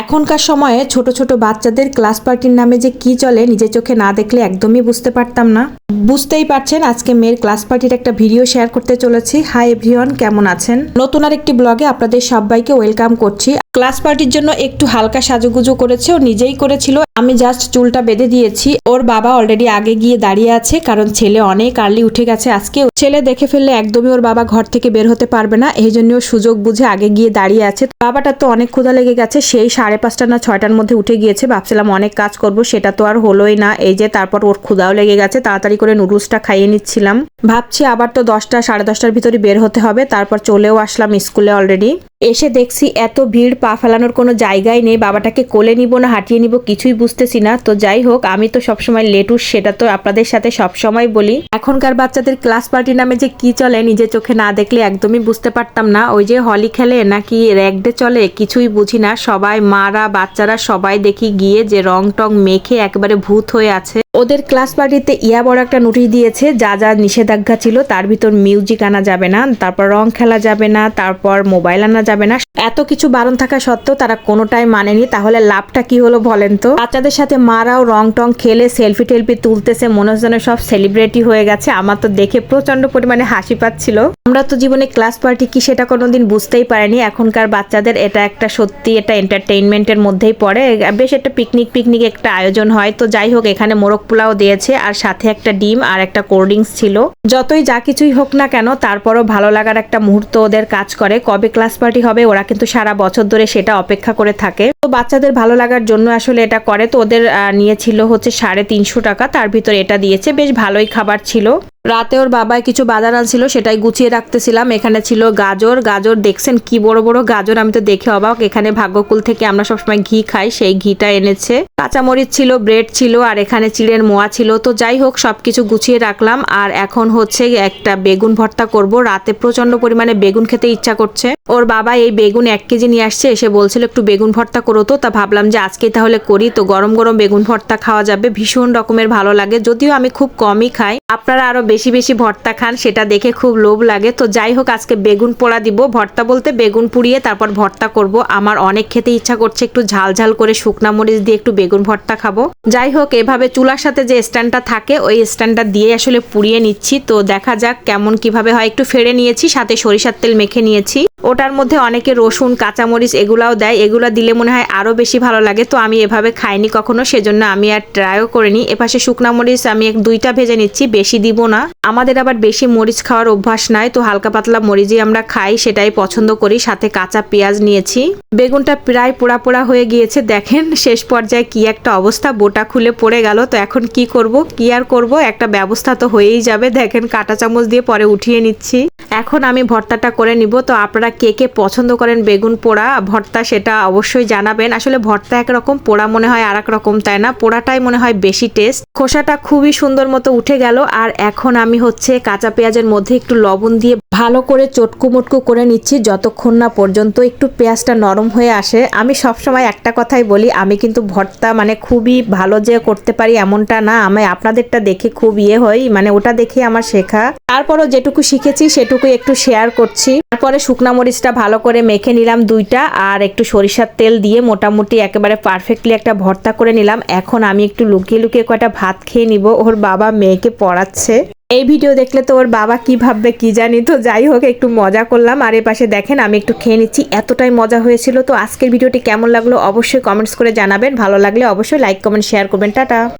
এখনকার সময়ে ছোট ছোট বাচ্চাদের ক্লাস পার্টির নামে যে কি চলে নিজের চোখে না দেখলে একদমই বুঝতে পারতাম না। বুঝতেই পারছেন, আজকে মেয়ের ক্লাস পার্টির একটা ভিডিও শেয়ার করতে চলেছি। হাই এভরিওয়ান, কেমন আছেন? নতুন আর একটি ব্লগে আপনাদের সবাইকে ওয়েলকাম করছি। ক্লাস পার্টির জন্য একটু হালকা সাজুগুজু করেছে, ও নিজেই করেছিল। আমি জাস্ট চুলটা বেঁধে দিয়েছি। ওর বাবা অলরেডি আগে গিয়ে দাঁড়িয়ে আছে, কারণ ছেলে অনেক আর্লি উঠে গেছে আজকে। ছেলে দেখে ফেললে একদমই ওর বাবা ঘর থেকে বের হতে পারবে না, এই জন্য সুযোগ বুঝে আগে গিয়ে দাঁড়িয়ে আছে। বাবাটা তো অনেক ক্ষুধা লেগে গেছে, সেই সাড়ে পাঁচটা না ছয়টার মধ্যে উঠে গিয়েছে, ভাবছিলাম অনেক কাজ করব, সেটা তো আর হলোই না। এই যে তারপর ওর ক্ষুদাও লেগে গেছে, তাড়াতাড়ি করে নুডলসটা খাইয়ে নিচ্ছিলাম। ভাবছি আবার তো দশটা, সাড়ে দশটার ভিতরে বের হতে হবে, তারপর চলেও আসলাম স্কুলে অলরেডি এসে দেখছি এত ভিড়, পা ফেলানোর কোনো জায়গায় নেই। বাবাটাকে কোলে নিব না, হাঁটিয়ে নিব, কিছুই বুঝতেছি না। তো যাই হোক, আমি তো সবসময় লেটুস, সেটা তো আপনাদের সাথে সবসময় বলি। এখনকার বাচ্চাদের ক্লাস পার্টি নামে যে কি চলে, নিজের চোখে না দেখলে একদমই বুঝতে পারতাম না। ওই যে হলি খেলে নাকি র্যাকডে চলে, কিছুই বুঝি না। সবাই, মারা, বাচ্চারা সবাই দেখি গিয়ে যে রং টং মেখে একবারে ভূত হয়ে আছে। ওদের ক্লাস পার্টিতে ইয়া বড় একটা নোটিশ দিয়েছে, যা যা নিষেধাজ্ঞা ছিল তার ভিতর মিউজিক আনা যাবে না, তারপর রং খেলা যাবে না, তারপর মোবাইল আনা যাবে না। এত কিছু বারণ থাকা সত্ত্বেও তারা কোনোটাই মানেনি। তাহলে লাভটা কি হলো বলেন তো? বাচ্চাদের সাথে মারাও রং টং খেলে, সেলফি টেলফি তুলতেছে মনে হচ্ছে সব সেলিব্রিটি হয়ে গেছে। আমার তো দেখে প্রচণ্ড পরিমাণে হাসি পাচ্ছিল। আমরা তো জীবনে ক্লাস পার্টি কি সেটা কোনোদিন বুঝতেই পারিনি। এখনকার বাচ্চাদের এটা একটা সত্যি, এটা এন্টারটেইনমেন্টের মধ্যেই পড়ে। বেশ একটা পিকনিক পিকনিক একটা আয়োজন হয়। তো যাই হোক, এখানে মোরগ পোলাও দিয়েছে, আর সাথে একটা ডিম আর একটা কোল্ড ড্রিঙ্কস ছিল। যতই যা কিছুই হোক না কেন, তারপরও ভালো লাগার একটা মুহূর্ত ওদের কাজ করে। কবে ক্লাস পার্টি হবে, ওরা কিন্তু সারা বছর ধরে সেটা অপেক্ষা করে থাকে। তো বাচ্চাদের ভালো লাগার জন্য আসলে এটা করে। তো ওদের নিয়েছিল হচ্ছে সাড়ে তিনশো টাকা। তার ভিতরে এটা দিয়েছে। বেশ ভালোই খাবার ছিল। রাতে ওর বাবায় কিছু বাজার আনছিল, সেটাই গুছিয়ে রাখতেছিলাম। এখানে ছিল গাজর। গাজর দেখছেন কি বড় বড় গাজর, আমি তো দেখে অবাক। এখানে ভাগ্যকুল থেকে আমরা সবসময় ঘি খাই, সেই ঘিটা এনেছে। কাঁচামরিচ ছিল, ব্রেড ছিল, আর এখানে চিড়ের মোয়া ছিল। তো যাই হোক, সবকিছু গুছিয়ে রাখলাম। আর এখন হচ্ছে একটা বেগুন ভর্তা করব। রাতে প্রচণ্ড পরিমাণে বেগুন খেতে ইচ্ছা করছে। ওর বাবা এই বেগুন এক কেজি নিয়ে আসছে, এসে বলছিল, একটু বেগুন ভর্তা করো তো। তা ভাবলাম যে আজকেই তাহলে করি। তো গরম গরম বেগুন ভর্তা খাওয়া যাবে। ভীষণ রকমের ভালো লাগে। যদিও আমি খুব কমই খাই। আপনারা আরও বেশি বেশি ভর্তা খান, সেটা দেখে খুব লোভ লাগে। তো যাই হোক, আজকে বেগুন পোড়া দিব। ভর্তা বলতে বেগুন পুড়িয়ে তারপর ভর্তা করব। আমার অনেক খেতে ইচ্ছা করছে একটু ঝাল ঝাল করে শুকনা মরিচ দিয়ে একটু বেগুন ভর্তা খাব। যাই হোক, এভাবে চুলার সাথে যে স্ট্যান্ডটা থাকে, ওই স্ট্যান্ডটা দিয়ে আসলে পুড়িয়ে নিচ্ছি। তো দেখা যাক কেমন কীভাবে হয়। একটু ফেড়ে নিয়েছি, সাথে সরিষার তেল মেখে নিয়েছি। ওটার মধ্যে অনেকে রসুন, কাঁচামরিচ এগুলাও দেয়। এগুলো দিলে মনে হয় আরও বেশি ভালো লাগে। তো আমি এভাবে খাইনি কখনো, সেজন্য আমি আর ট্রাইও করিনি। এপাশে শুকনা মরিচ আমি এক দুইটা ভেজে নিচ্ছি, বেশি দিব না। আমাদের আবার বেশি মরিচ খাওয়ার অভ্যাস নাই, তো হালকা পাতলা মরিচই আমরা খাই, সেটাই পছন্দ করি। সাথে কাঁচা পেঁয়াজ নিয়েছি। বেগুনটা প্রায় পোড়া পোড়া হয়ে গিয়েছে, দেখেন শেষ পর্যায়ে কি একটা অবস্থা, বোটা খুলে পড়ে গেল। তো এখন কি করব, কি আর করব? একটা ব্যবস্থা তো হয়েই যাবে। দেখেন কাঁটা চামচ দিয়ে পরে উঠিয়ে নিচ্ছি। এখন আমি ভর্তাটা করে নিব। তো আপনারা কে কে পছন্দ করেন বেগুন পোড়া, ভর্তা সেটা অবশ্যই জানাবেন। আসলে ভর্তা একরকম, পোড়া মনে হয় আর রকম তাই না? পোড়াটাই মনে হয় বেশি টেস্ট খোসাটা খুবই সুন্দর মতো উঠে গেল, আর এখন আমি হচ্ছে কাঁচা পেঁয়াজের মধ্যে একটু লবণ দিয়ে ভালো করে চটকু মটকু করে নিচ্ছি, যতক্ষণ না পর্যন্ত একটু পেঁয়াজটা নরম হয়ে আসে। আমি সবসময় একটা কথাই বলি, আমি কিন্তু ভর্তা মানে খুবই ভালো যে করতে পারি এমনটা না, আমি আপনাদেরটা দেখে খুব ইয়ে হই মানে ওটা দেখে আমার শেখা। তারপরও যেটুকু শিখেছি সেটুকু একটু শেয়ার করছি। তারপরে শুকনা মরিচটা ভালো করে মেখে নিলাম দুইটা আর একটু সরিষার তেল দিয়ে মোটামুটি একেবারে পারফেক্টলি একটা ভর্তা করে নিলাম। এখন আমি একটু লুকিয়ে লুকিয়ে কয়টা ভাত খেয়ে নিব, ওর বাবা মেয়েকে পড়াচ্ছে। এই ভিডিও দেখলে তো ওর বাবা কি ভাববে কি জানি, তো যাই হোক, একটু মজা করলাম। আর এ পাশে দেখেন, আমি একটু খেয়ে নিচ্ছি, এতটাই মজা হয়েছিল। তো আজকের ভিডিওটি কেমন লাগল অবশ্যই কমেন্টস করে জানাবেন। ভালো লাগলে অবশ্যই লাইক কমেন্ট শেয়ার করবেন। টাটা।